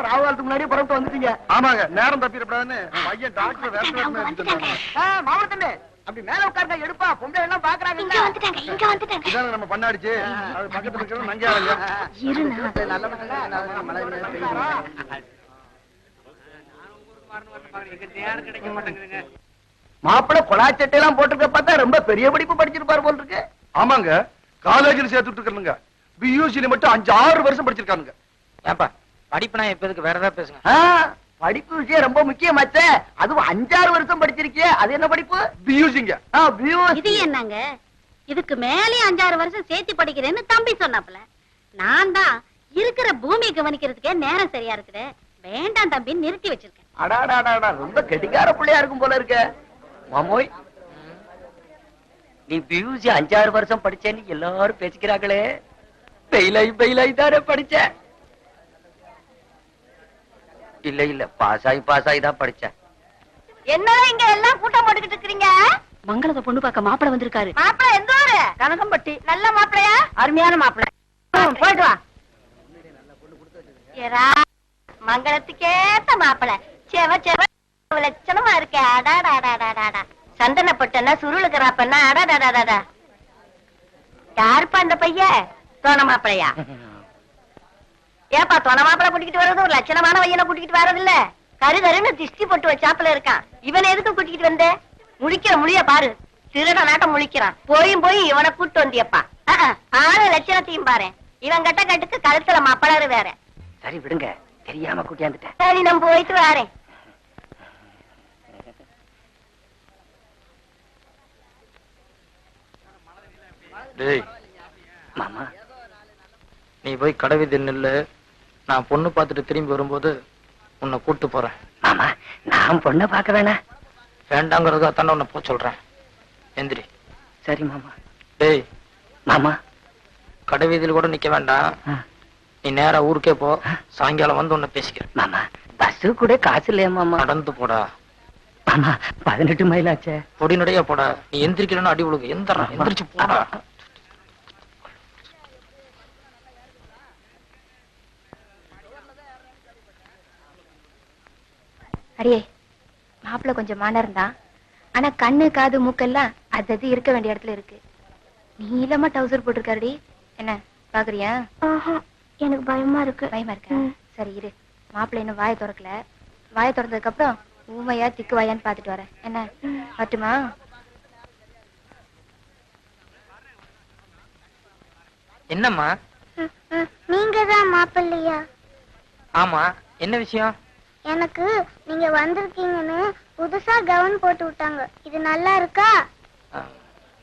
உட்காருங்க நல்ல காலம் ராவு காலத்துக்கு முன்னாடியே புறப்பட்டு வந்துட்டீங்க. ஆமாங்க நேரம் தப்பிடப்படாதுன்னு பையன் டாக்டர் வேற அவங்க வந்துட்டாங்க. ஆ, மாமல தம்பி அப்படி மேல உட்காருங்க எடுப்பா. பொம்பளை எல்லாம் பாக்குறாங்க. இங்க வந்துட்டாங்க இங்க வந்துட்டாங்க. இதானே நம்ம பண்ணாடிச்சு. அது பக்கத்துல இருக்கிறது நங்கியாரங்க இருண்ணா நல்ல மழை, மழை பெய்யுது. மாப்பிள்ளை கொலாச்சட்டை எல்லாம் போட்டிருக்க பார்த்தா ரொம்ப பெரிய படிப்பு படிச்சிருப்பாரு போல் இருக்கு. ஆமாங்க காலேஜில் சேர்த்துட்டு இருக்கிறனுங்க. பியூசில மட்டும் அஞ்சு ஆறு வருஷம் படிச்சிருக்கானுங்க. ஏப்பா படிப்புனா இப்ப எதுக்கு? வேற ஏதாவது பேசுங்க. படிப்பு விஷயம் ரொம்ப முக்கியமாச்சே அதுவும் அஞ்சாறு வருஷம் படிச்சிருக்கியே. அது என்ன படிப்பு? பியூசிங்க. இது என்னங்க? இதுக்கு மேலே அஞ்சாறு வருஷம் சேர்த்து படிக்கிறேன்னு தம்பி சொன்னாப்புல. நான் தான் இருக்கிற பூமியை கவனிக்கிறதுக்கே நேரம் சரியா இருக்குது. வேண்டாம் தம்பி நிறுத்தி வச்சிருக்கேன். அடாடாடாடா ரொம்ப கெட்டிக்கார பிள்ளையா இருக்கும் போல இருக்க. மாமோய் நீ பியூசி அஞ்சாறு வருஷம் படிச்சேன்னு எல்லாரும் பேசிக்கிறாங்களே. பெயிலாய் பெயிலாய் தானே படிச்ச? இல்ல இல்ல. பாஸ் ஆகி பாஸ் ஆகி தான் படிச்சேன். என்னதான் இங்க எல்லாம் கூட்டம் போட்டுக்கிட்டு இருக்கீங்க மங்களத்தை பொண்ணு பார்க்க மாப்பிள வந்திருக்காரு. மாப்பிள எந்த ஊரு? கனகம்பட்டி. நல்ல மாப்பிளையா? அருமையான மாப்பிள. போயிட்டு வா. மங்களத்துக்கேத்த மாப்பிள. செவ செவ லட்சணமா இருக்க. அடாடாடாடாடா சந்தனப்பட்டனா சுருளுக்குறாப்பன்னா அடாடாடாடா யாருப்பா அந்த பையன்? தோண மாப்பிளையா? ஏப்பா தொண மாப்பிள கூட்டிக்கிட்டு வர்றது ஒரு லட்சணமான பையனை கூட்டிக்கிட்டு வர்றது இல்ல கரு கருன்னு திஷ்டி போட்டு வச்சாப்புல இருக்கான். இவனை எதுக்கு கூட்டிக்கிட்டு வந்த? முழிக்கிற முழிய பாரு. திருட நாட்டம் முழிக்கிறான். போயும் போய் இவனை கூட்டு வந்தியப்பா. ஆறு லட்சணத்தையும் பாரு. இவன் கட்ட கட்டுக்கு கழுத்துல மாப்பிளரு வேற. சரி விடுங்க. தெரியாம கூட்டியாந்துட்டேன் சரி நான் போயிட்டு வரேன். டேய் மாமா. நீ போய் கடவிதி நில்லு. நான் பொண்ணு பார்த்துட்டு திரும்பி வரும்போது உன்னை கூட்டு போறேன். மாமா நான் பொண்ணை பார்க்க வேணாம் வேண்டாங்கிறதுக்காக தானே உன்னை போக சொல்றேன். எந்திரி. சரி மாமா. டேய். மாமா. கடைவீதியில் கூட நிக்க வேண்டாம். நீ நேரா ஊருக்கே போ. சாயங்காலம் வந்து உன்னை பேசிக்கிறேன். மாமா பஸ் கூட காசு இல்லையா மாமா? நடந்து போடா. மாமா பதினெட்டு மைல் ஆச்சே. பொடி நடையா போடா. நீ எந்திரிக்கலன்னு அடி விழுகு எந்திரா எந்திரிச்சு போடா. அடியே மாப்பிள்ள கொஞ்சம் மானரம் தான் ஆனா கண்ணு காது மூக்கெல்லாம் அது அது இருக்க வேண்டிய இடத்துல இருக்கு. நீளமா டவுசர் போட்டிருக்காருடி. என்ன பாக்குறியா? எனக்கு பயமா இருக்கு. பயமா இருக்கா? சரி இரு. மாப்பிள்ளை இன்னும் வாயை திறக்கல. வாயை திறந்ததுக்கு அப்புறம் ஊமையா திக்கு வாயான்னு பாத்துட்டு வரேன். என்ன வரட்டுமா? என்னம்மா? நீங்க தான் மாப்பிள்ளையா? ஆமா என்ன விஷயம்? எனக்கு நீங்க வந்திருக்கீங்கன்னு புதுசா கவுன் போட்டு விட்டாங்க. இது நல்லா இருக்கா?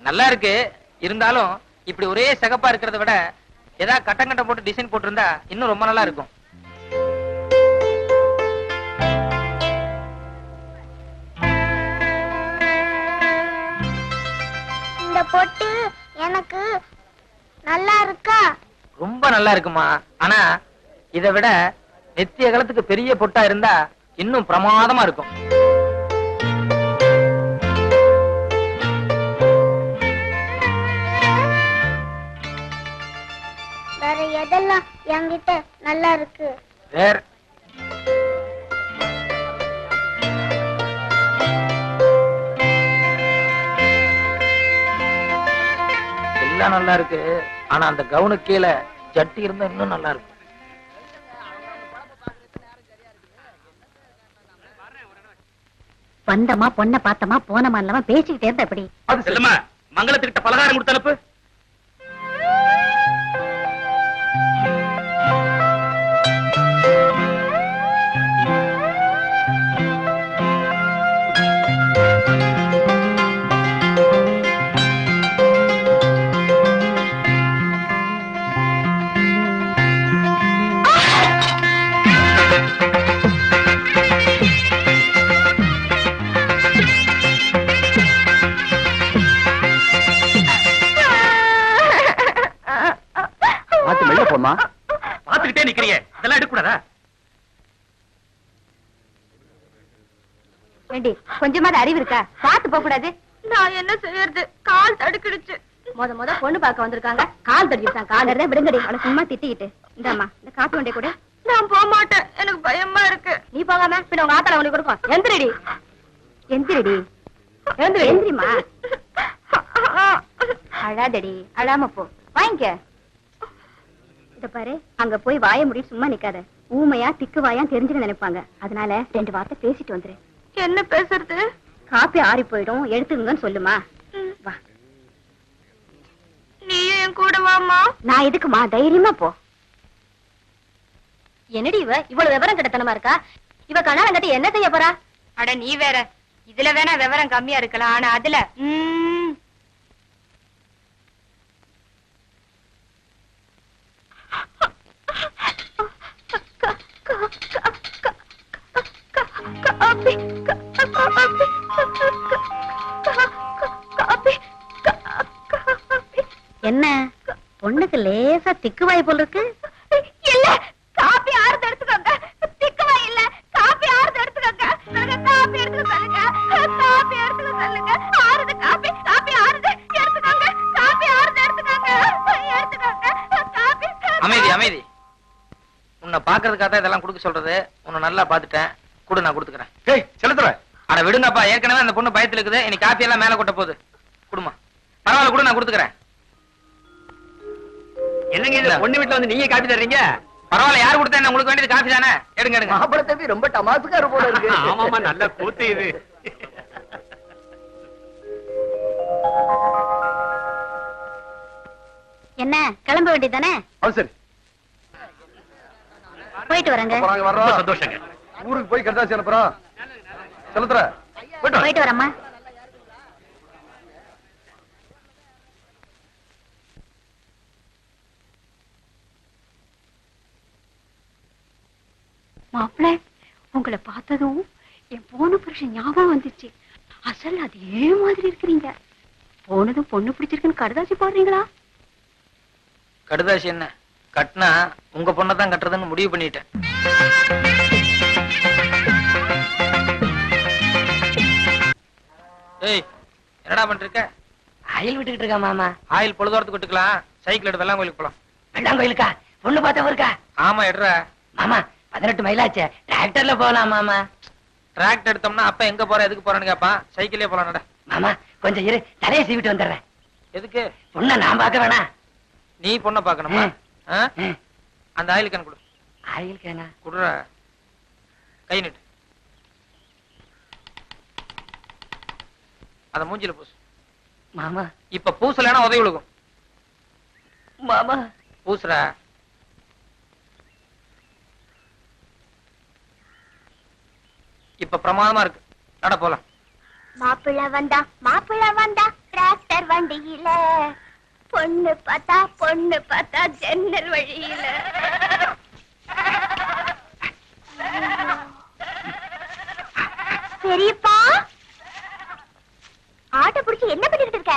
நல்லா இருக்கு. இருந்தாலும் இப்படி ஒரே சிகப்பா இருக்கிறத விட ஏதாவது கட்டம் கட்டம் போட்டு டிசைன் போட்டிருந்தா இன்னும் ரொம்ப நல்லா இருக்கும். இந்த பொட்டு எனக்கு நல்லா இருக்கா? ரொம்ப நல்லா இருக்குமா? ஆனா இதை விட நெத்திய காலத்துக்கு பெரிய பொட்டா இருந்தா இன்னும் பிரமாதமா இருக்கும். வேற எதெல்லாம் என்கிட்ட நல்லா இருக்கு? வேற. எல்லாம் நல்லா இருக்கு. ஆனா அந்த கவுனு கீழே ஜட்டி இருந்தா இன்னும் நல்லா இருக்கும் வந்தமா பொண்ணை பார்த்தமா போனமா இல்லாம பேசிக்கிட்டே இருந்தா எப்படி? மங்களத்துக்கிட்ட பலகாரம் கொடுத்து அனுப்பு. அறிவு இருக்கா? பார்த்து போக கூடாது நான் என்ன செய்யறது? கால் தடுக்கிடுச்சு. முத முத பொண்ணு பார்க்க வந்திருக்காங்க. கால் தடிக்கிட்டான் கால். தான் விடுங்கடி. அவளை சும்மா திட்டிக்கிட்டு. இந்தாம்மா இந்த காப்பி வண்டியை கூட. நான் போக மாட்டேன். எனக்கு பயமா இருக்கு. நீ போகாம பின்ன உங்க ஆத்தால உனக்கு கொடுக்கும் எந்திரடி. எந்திரடி. எந்திரி. எந்திரிமா அழாதடி. அழாம போ. வாங்கிக்க. இத பாரு அங்க போய் வாய முடி சும்மா நிக்காத. ஊமையா திக்கு வாயா தெரிஞ்சுக்க நினைப்பாங்க. அதனால ரெண்டு வார்த்தை பேசிட்டு வந்துரு. என்ன பேசுறது? காப்பி ஆறி போயிடும் எடுத்துக்கங்கன்னு சொல்லுமா வா நீ என் கூட வாமா நான் எதுக்குமா தைரியமா போ என்னடி இவ இவ்வளவு விவரம் கிட்டத்தனமா இருக்கா இவ கணாலம் கட்டி என்ன செய்ய போறா அட நீ வேற இதுல வேணா விவரம் கம்மியா இருக்கலாம் ஆனா அதுல ம்ம். என்ன? பொண்ணுக்கு லேசா திக்கு வாய் போல இருக்கு இல்ல காப்பி ஆறுது எடுத்துக்கோங்க. திக்கமா இல்ல காப்பி ஆறுது எடுத்துக்கோங்க. சொல்லுங்க காப்பி எடுத்துக்க சொல்லுங்க. காப்பி எடுத்துக்க சொல்லுங்க. ஆறுது காப்பி காப்பி ஆறுது. எடுத்துக்கோங்க காப்பி ஆறுது எடுத்துக்கோங்க. எடுத்துக்கோங்க காப்பி அமைதி அமைதி. உன்னை பாக்குறதுக்காக தான் இதெல்லாம் கொடுக்க சொல்றது. உன்னை நல்லா பாத்துட்டேன் கொடு நான் கொடுத்துக்கிறேன். ஏய் செலுத்துற. அட விடுங்கப்பா. ஏற்கனவே அந்த பொண்ணு பயத்துல இருக்குது. இனி காப்பி எல்லாம் மேல கொட்ட போகுது. குடுமா. பரவாயில்ல கூட நான் கொடுத்துக்கிறேன். என்னங்க இது, பொண்ணு வீட்டுல வந்து நீங்க காப்பி தர்றீங்க? பரவாயில்ல யார் கொடுத்தா என்ன? உங்களுக்கு வேண்டியது காப்பி தானே? எடுங்க எடுங்க. மாப்பிள தம்பி ரொம்ப டமாசுக்காரு போல இருக்கு. ஆமாமா நல்ல கூத்து இது. என்ன கிளம்ப வேண்டியதானே அது சரி. போயிட்டு வரேங்க. வர்றோம். சந்தோஷங்க. ஊருக்கு போய் கடைசி அனுப்புறோம். செலுத்துற. போயிட்டு வரேம்மா. மாப்பிள்ள உங்களை பார்த்ததும் என் போன புருஷன் ஞாபகம் வந்துச்சு. அசல் அதே மாதிரி இருக்கிறீங்க? போனதும் பொண்ணு பிடிச்சிருக்குன்னு கடுதாசி போடுறீங்களா? கடுதாசி என்ன? கட்டினா உங்க பொண்ணை தான் கட்டுறதுன்னு முடிவு பண்ணிட்டேன். ஏய் என்னடா பண்ணிருக்க? அயல் விட்டுக்கிட்டு இருக்கா மாமா? ஆயில் பொழுதோரத்துக்கு விட்டுக்கலாம். சைக்கிள் எடுத்து வெள்ளாம் கோயிலுக்கு போலாம். வெள்ளாம் கோயிலுக்கா பொண்ணு பார்த்தவ இருக்கா ஆமா எடுற. மாமா பதினெட்டு மைலாச்சே டிராக்டர்ல போகலாம் மாமா. டிராக்டர் எடுத்தோம்னா அப்ப எங்க போற எதுக்கு போறேன்னு கேப்பான் சைக்கிளே போலாம் மாமா கொஞ்சம் இரு. தலையை சீவிட்டு வந்துடுறேன். எதுக்கு? பொண்ணை நான் பார்க்க வேணாம் நீ பொண்ணை பாக்கணுமா ம். ஆ? ம். அந்த ஆயில் கேன் கொடு. ஆயில் கேனா குடுற. கை நீட்டு. அத மூஞ்சில பூசு. மாமா. இப்ப பூசலைன்னா உதவி விழுகும். மாமா. பூசுற. இப்ப பிரமாதமா இருக்கு. நட போலாம். மாப்பிள்ள வந்தா மாப்பிள்ள வந்தா டிராக்டர் வண்டியில. பொண்ணு பார்த்தா பொண்ணு பார்த்தா ஜன்னல் வழியில. பெரியப்பா ஆட்டோ புடிச்சு என்ன பண்ணிட்டு இருக்க?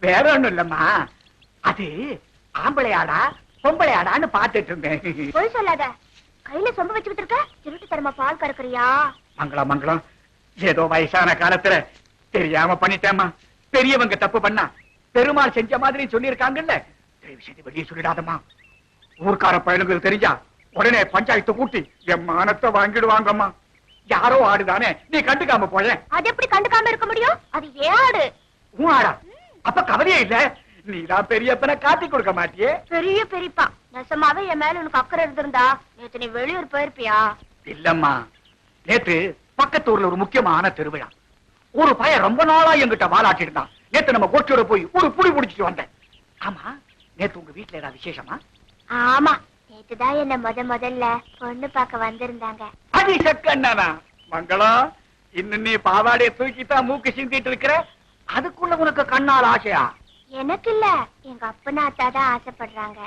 வேற ஒண்ணும் இல்லம்மா. அது ஆம்பளை ஆடா பொம்பளை ஆடான்னு பாத்துட்டு இருந்தேன். போய் சொல்லாத. கையில சொம்ப வச்சுக்கிட்டு இருக்க திருட்டு தரமா பால் கறக்குறியா? மங்களம் மங்களம் ஏதோ வயசான காலத்துல தெரியாம பண்ணிட்டேம்மா. பெரியவங்க தப்பு பண்ணா பெருமாள் செஞ்ச மாதிரி சொல்லியிருக்காங்கல்ல. செய்து வெளியே சொல்லிடாதம்மா. ஊர்க்கார பயலுங்களுக்கு தெரிஞ்சா உடனே பஞ்சாயத்து கூட்டி என் மானத்தை வாங்கிடுவாங்கம்மா. யாரோ ஆடுதானே நீ கண்டுக்காம போயேன் அது எப்படி கண்டுக்காம இருக்க முடியும்? அது ஏடு உன் ஆடா? அப்ப கவலையே இல்ல. நீதான் பெரியப்பனை காட்டி கொடுக்க மாட்டியே. பெரிய பெரியப்பா. நெசமாவே என் மேல உனக்கு அக்கறை இருந்திருந்தா நேத்து நீ வெளியூர் போயிருப்பியா? இல்லம்மா. நேத்து பக்கத்து ஊர்ல ஒரு முக்கியமான திருவிழா. ஒரு பையன் ரொம்ப நாளா என்கிட்ட வாலாட்டி இருந்தான். நேத்து நம்ம கோச்சியோட போய் ஒரு புடி புடிச்சிட்டு வந்தேன். ஆமா நேத்து உங்க வீட்டுல ஏதாவது விசேஷமா? ஆமா நேத்துதான் என்ன முத முதல்ல பொண்ணு பார்க்க வந்திருந்தாங்க. அடி சக்கண்ணா மங்களம் இன்னும் நீ பாவாடைய தூக்கித்தான் மூக்கு சிந்திட்டு இருக்கிற? அதுக்குள்ள உனக்கு கண்ணால் ஆசையா? எனக்கு இல்ல எங்க அப்பனா அத்தா தான் ஆசைப்படுறாங்க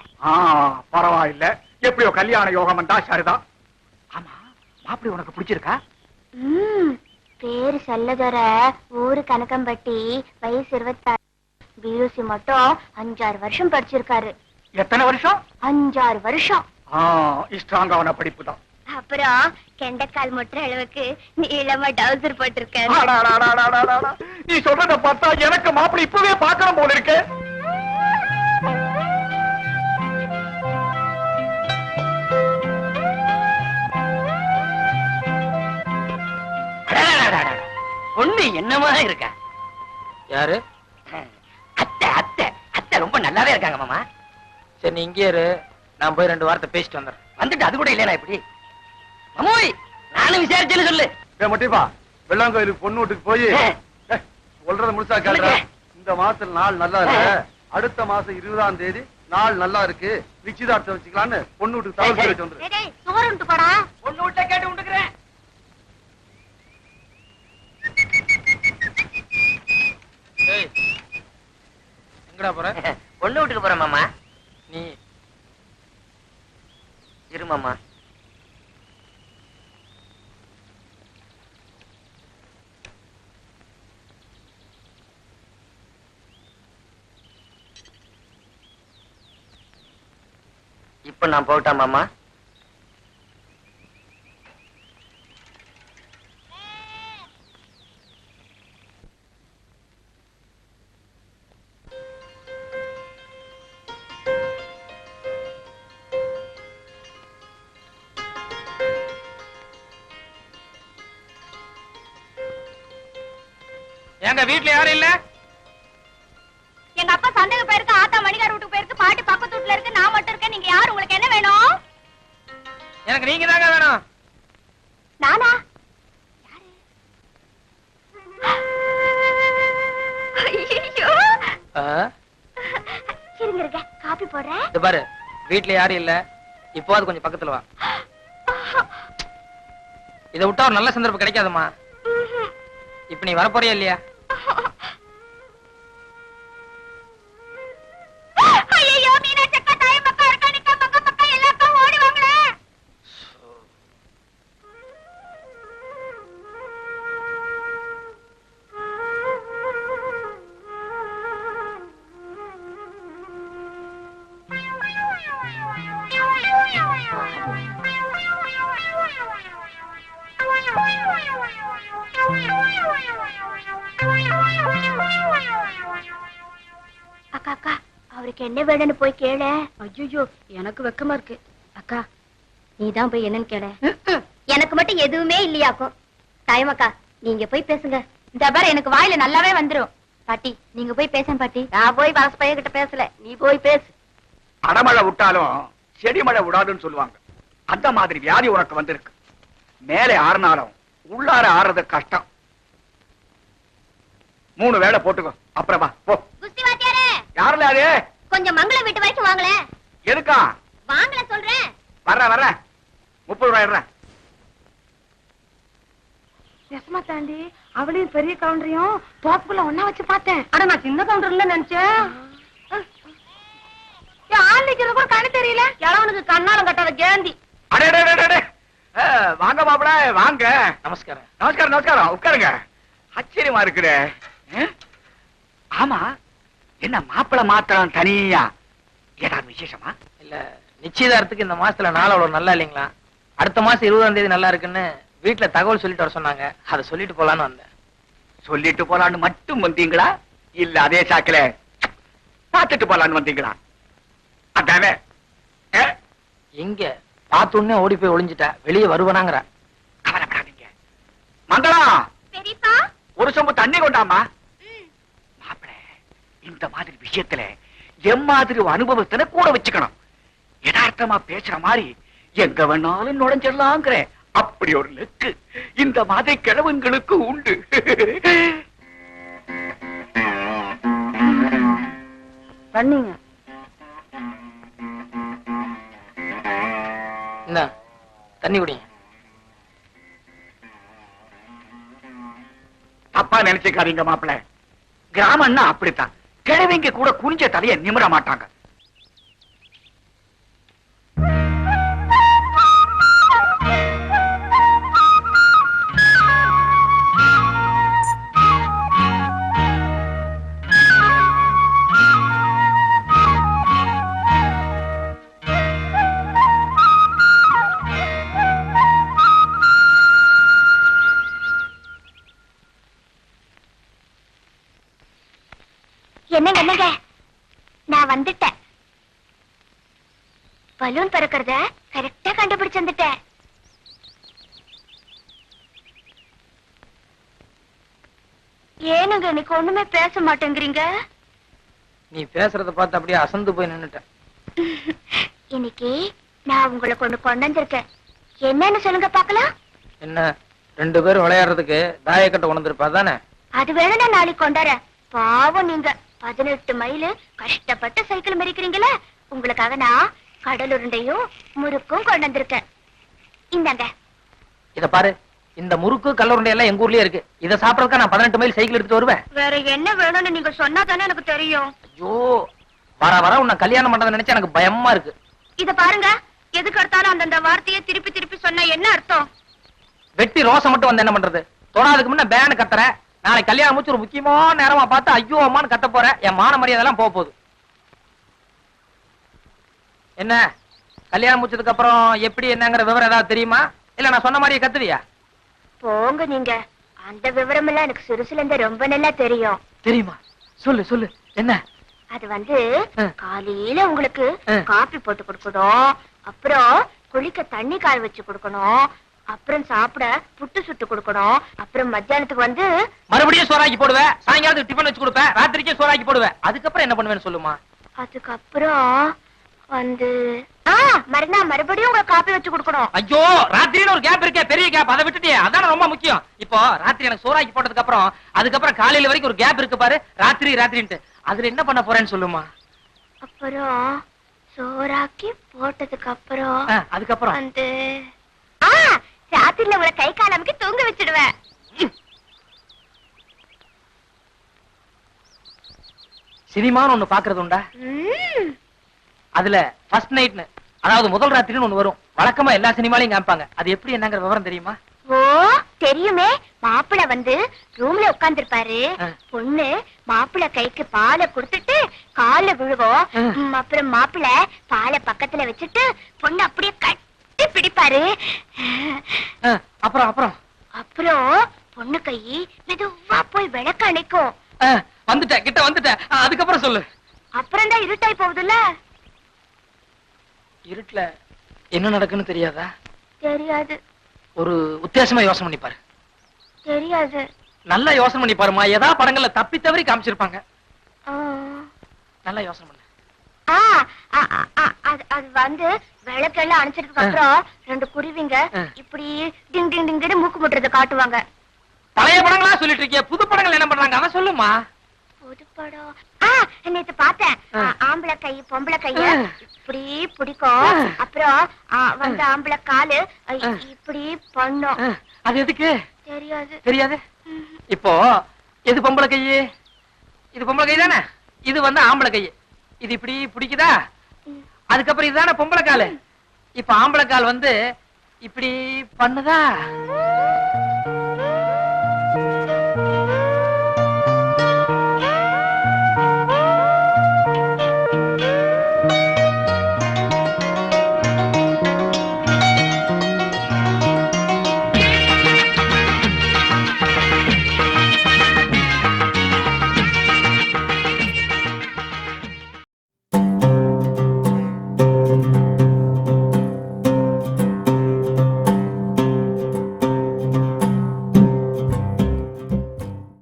பரவாயில்ல. எப்படியோ கல்யாண யோகம் வந்தா சரிதான் ஆமா மாப்பிள்ளை உனக்கு பிடிச்சிருக்கா? ம் பேரு செல்லதொர ஊரு கணக்கம்பட்டி வயசு இருபத்தாறு. பியூசி மட்டும் அஞ்சாறு வருஷம் படிச்சிருக்காரு. எத்தனை வருஷம்? அஞ்சாறு வருஷம். ஆ ஸ்ட்ராங்கான படிப்பு தான் அப்புறம் கெண்டக்கால் முட்டுற அளவுக்கு நீளமா டவுசர் போட்டிருக்க நீ சொல்றத பார்த்தா எனக்கு மாப்பிள்ளை இப்பவே பாக்கணும் போல இருக்கு. பொண்ணு என்னமா இருக்க? யாரு? அத்தை அத்தை. அத்தை ரொம்ப நல்லாவே இருக்காங்க மாமா. சரி நீ இங்கே இரு. நான் போய் ரெண்டு வாரத்தை பேசிட்டு வந்துடுறேன். வந்துட்டு அது கூட இல்லையா இப்படி. மாமோய் நானும் விசாரிச்சேன்னு சொல்லு. ஏ மட்டிப்பா வெள்ளாங்கோயிலுக்கு பொண்ணு வீட்டுக்கு போய் சொல்றத முழுசா கேள்ற. இந்த மாசத்துல நாள் நல்லா இருக்கு. அடுத்த மாசம் இருபதாம் தேதி நாள் நல்லா இருக்கு. நிச்சயதார்த்தம் வச்சுக்கலான்னு பொண்ணு வீட்டுக்கு தகவல் சொல்லி வந்துரு. உண்டு போடா. பொண்ணு விட்ட கேட்டு விட்டுக்கிறேன் ஏய் எங்கடா போற? பொண்ணு வீட்டுக்கு போறேன் மாமா. நீ இரு மாமா. இப்ப நான் போகட்டா மாமா? எங்க வீட்ல யாரும் இல்ல? வீட்டுல இருக்கு நான் மட்டும் இருக்கேன். நீங்க யாரு? உங்களுக்கு என்ன வேணும்? எனக்கு நீங்க தாங்க வேணும். நானா? இருங்க காபி போடுறேன். இது பாரு வீட்ல யாரும் இல்ல. இப்போவாது கொஞ்சம் பக்கத்துல வா. இதை விட்டா ஒரு நல்ல சந்தர்ப்பம் கிடைக்காதுமா இப்ப நீ வரப்போறியா இல்லையா? அக்கா அக்கா அவருக்கு என்ன வேணும்னு போய் கேளு. ஐயோ எனக்கு வெக்கமா இருக்கு. அக்கா. நீ தான் போய் என்னன்னு கேள. எனக்கு மட்டும் எதுவுமே இல்லையாக்கும் தாயமக்கா நீங்க போய் பேசுங்க. இந்த பாரு எனக்கு வாயில நல்லாவே வந்துரும். பாட்டி நீங்க போய் பேசேன் பாட்டி. நான் போய் வரச பையன் கிட்ட பேசல. நீ போய் பேசு. அடமழை விட்டாலும் செடி மழை விடாதுன்னு சொல்லுவாங்க. அந்த மாதிரி வியாதி உனக்கு வந்திருக்கு. மேலே ஆறுனாலும் உள்ளார ஆறுறது கஷ்டம். மூணு வேளை போட்டுக்கோ. அப்புறம் போ. யாருல அது? கொஞ்சம் மங்களம் வீட்டு வரைக்கும் வாங்களேன் எதுக்கா? வாங்கல சொல்றேன். வர்றேன் வர்றேன் முப்பது ரூபாய் நெசமா தாண்டி அவளையும் பெரிய கவுண்டரையும் தோப்புக்குள்ள ஒன்னா வச்சு பார்த்தேன். அட நான் சின்ன கவுண்டர்ல நினைச்சேன். ஆள் நிக்கிறது கூட கண்ணு தெரியல. கிழவனுக்கு கண்ணாலம் கட்டாத கேந்தி. அடே வாங்க மாப்பிள வாங்க. நமஸ்காரம். நமஸ்காரம் நமஸ்காரம். உட்காருங்க. ஆச்சரியமா இருக்குதே. ஆ? ஆமா. என்ன மாப்பிள மாத்திரம் தனியா? ஏதாவது விசேஷமா? இல்ல நிச்சயதார்த்தத்துக்கு இந்த மாசத்துல நாள் அவ்வளவு நல்லா இல்லைங்களா? அடுத்த மாசம் இருபதாம் தேதி நல்லா இருக்குன்னு வீட்டுல தகவல் சொல்லிட்டு வர சொன்னாங்க. அதை சொல்லிட்டு போலான்னு வந்தேன். சொல்லிட்டு போலான்னு மட்டும் வந்தீங்களா? இல்ல அதே சாக்குல. பார்த்துட்டு போலான்னு வந்தீங்களா? அதானே. ஆ? எங்க பார்த்த உடனே ஓடி போய் ஒளிஞ்சிட்டா. வெளியே வருவனாங்கிற. கவலைப்படாதீங்க. மங்களம் பெரியப்பா! ஒரு சொம்பு தண்ணி கொண்டாமா மாப்பிள இந்த மாதிரி விஷயத்துல எம்மாதிரி ஒரு அனுபவத்தின கூட வச்சுக்கணும். யதார்த்தமா பேசுற மாதிரி எங்க வேணாலும் நுழைஞ்சிடலாங்கிற. அப்படி ஒரு லெக்கு இந்த மாதிரி கிழவங்களுக்கு உண்டு. பண்ணீங்க. என்ன தண்ணி குடிங்க. தப்பா நினைச்சுக்காதீங்க மாப்பிள கிராமம்னா அப்படித்தான். கிழவிங்க கூட குனிஞ்ச தலைய நிமிர மாட்டாங்க. பலூன் பறக்கிறத கரெக்டா கண்டுபிடிச்சு வந்துட்டேன். ஏனுங்க இன்னைக்கு ஒண்ணுமே பேச மாட்டேங்கிறீங்க? நீ பேசுறத பார்த்து அப்படியே அசந்து போய் நின்னுட்டேன். இன்னைக்கு நான் உங்களை கொண்டு கொண்டு வந்திருக்கேன். என்னன்னு சொல்லுங்க பாக்கலாம் என்ன ரெண்டு பேரும் விளையாடுறதுக்கு தாயக்கட்டை உணர்ந்திருப்பா தானே அது வேணா நான் நாளைக்கு கொண்டாரேன் பாவம் நீங்க. பதினெட்டு மைல் கஷ்டப்பட்டு சைக்கிள் மெரிக்கிறீங்களே உங்களுக்காக நான் கடல் உருண்டையும் முறுக்கும் கொண்டு வந்திருக்கேன் இந்தாங்க. இத பாரு. இந்த முறுக்கு கல்லூரண்டை எல்லாம் எங்க ஊர்லயே இருக்கு. இத சாப்பிடறதுக்கு நான் பதினெட்டு மைல் சைக்கிள் எடுத்துட்டு வருவேன். வேற என்ன வேணும்னு நீங்க சொன்னா தானே எனக்கு தெரியும். ஐயோ வர வர உன்னை கல்யாணம் பண்றதை நினைச்சா எனக்கு பயமா இருக்கு. இத பாருங்க. எதுக்கு எடுத்தாலும் அந்தந்த வார்த்தையை திருப்பி திருப்பி சொன்னா என்ன அர்த்தம்? வெட்டி ரோசை மட்டும் வந்து என்ன பண்றது? தொடாதுக்கு முன்ன பேனு கத்துற நாளைக்கு கல்யாணம் முடிச்சு ஒரு முக்கியமான நேரமா பார்த்து ஐயோ அம்மான்னு கத்த போற என் மான மரியாதை எல்லாம் போக போகுது. என்ன? கல்யாணம் முடிச்சதுக்கு அப்புறம் எப்படி என்னங்கிற விவரம் ஏதாவது தெரியுமா? இல்ல நான் சொன்ன மாதிரியே கத்துவியா? போங்க நீங்க. அந்த விவரம் எல்லாம் எனக்கு சிறுசுல இருந்து ரொம்ப நல்லா தெரியும். தெரியுமா? சொல்லு சொல்லு. என்ன? அது வந்து. காலையில உங்களுக்கு. காபி போட்டு கொடுக்கணும். அப்புறம் குளிக்க தண்ணி காய வச்சு கொடுக்கணும். அப்புறம் சாப்பிட புட்டு சுட்டு கொடுக்கணும். அப்புறம் மத்தியானத்துக்கு வந்து மறுபடியும் சோறாக்கி போடுவேன் சாயங்காலத்துக்கு டிஃபன் வச்சு கொடுப்பேன் ராத்திரிக்கே சோறாக்கி போடுவேன் அதுக்கப்புறம் என்ன பண்ணுவேன்னு சொல்லுமா? அதுக்கப்புறம் வந்து ஆ மறுநாள் மறுபடியும் உங்களுக்கு காப்பி வச்சு கொடுக்கணும். ஐயோ ராத்திரின்னு ஒரு கேப் இருக்கே பெரிய கேப் அதை விட்டுட்டியே அதான ரொம்ப முக்கியம். இப்போ ராத்திரி எனக்கு சோறாக்கி போட்டதுக்கு அப்புறம் அதுக்கப்புறம் காலையில வரைக்கும் ஒரு கேப் இருக்கு பாரு. ராத்திரி ராத்திரின்ட்டு. அதுல என்ன பண்ண போறேன்னு சொல்லுமா? அப்புறம் சோறாக்கி போட்டதுக்கு அப்புறம் அதுக்கப்புறம். வந்து ஆ ராத்திரில உங்களை கை காலமுக்கு தூங்க வச்சிடுவேன். சினிமான்னு ஒண்ணு பாக்குறது உண்டா. அதுல ஃபர்ஸ்ட் நைட்னு அதாவது முதல் ராத்திரின்னு ஒண்ணு வரும். வழக்கமா எல்லா சினிமாலையும் காமிப்பாங்க. அது எப்படி என்னங்கிற விவரம் தெரியுமா? ஓ தெரியுமே. மாப்பிள வந்து ரூம்ல உட்கார்ந்திருப்பாரு. ஆ. பொண்ணு மாப்பிள கைக்கு பாலை கொடுத்துட்டு கால்ல விழுவோம். அப்புறம் மாப்பிள பாலை பக்கத்துல வச்சுட்டு பொண்ணு அப்படியே கட்டி பிடிப்பாரு. அப்புறம் அப்புறம்? அப்புறம் பொண்ணு கை மெதுவா போய் விளக்க அணைக்கும். வந்துட்டேன் கிட்ட வந்துட்டேன். அதுக்கப்புறம் சொல்லு. அப்புறம் தான் இருட்டாய் போகுதுல்ல? இருட்டுல என்ன நடக்குன்னு தெரியாதா? தெரியாது. ஒரு உத்தேசமா யோசனை பண்ணி பாரு. தெரியாது. நல்லா யோசனை பண்ணி பாருமா ஏதா படங்கள்ல தப்பி தவறி காமிச்சிருப்பாங்க. நல்லா யோசனை பண்ணு. அது வந்து விளக்கெல்லாம் அணைச்சதுக்கு அப்புறம் ரெண்டு குருவிங்க. இப்படி டிங் டிங் டிங்னு மூக்கு முட்டுறதை காட்டுவாங்க. பழைய படங்களா சொல்லிட்டு இருக்கிய? புது படங்கள் என்ன பண்றாங்க? அதான் சொல்லுமா புது படம். நேத்து பார்த்தேன் ஆம்பளை கை பொம்பளை கைய. இப்படி பிடிக்கும். அப்புறம் வந்து ஆம்பளை காலு. இப்படி பண்ணும். அது எதுக்கு? தெரியாது. தெரியாது? இப்போ எது பொம்பளை கை இது பொம்பளை கை தானே? இது வந்து ஆம்பளை கை இது இப்படி பிடிக்குதா. அதுக்கப்புறம் இதுதானே பொம்பளை காலு? இப்ப ஆம்பளை கால் வந்து இப்படி பண்ணுதா?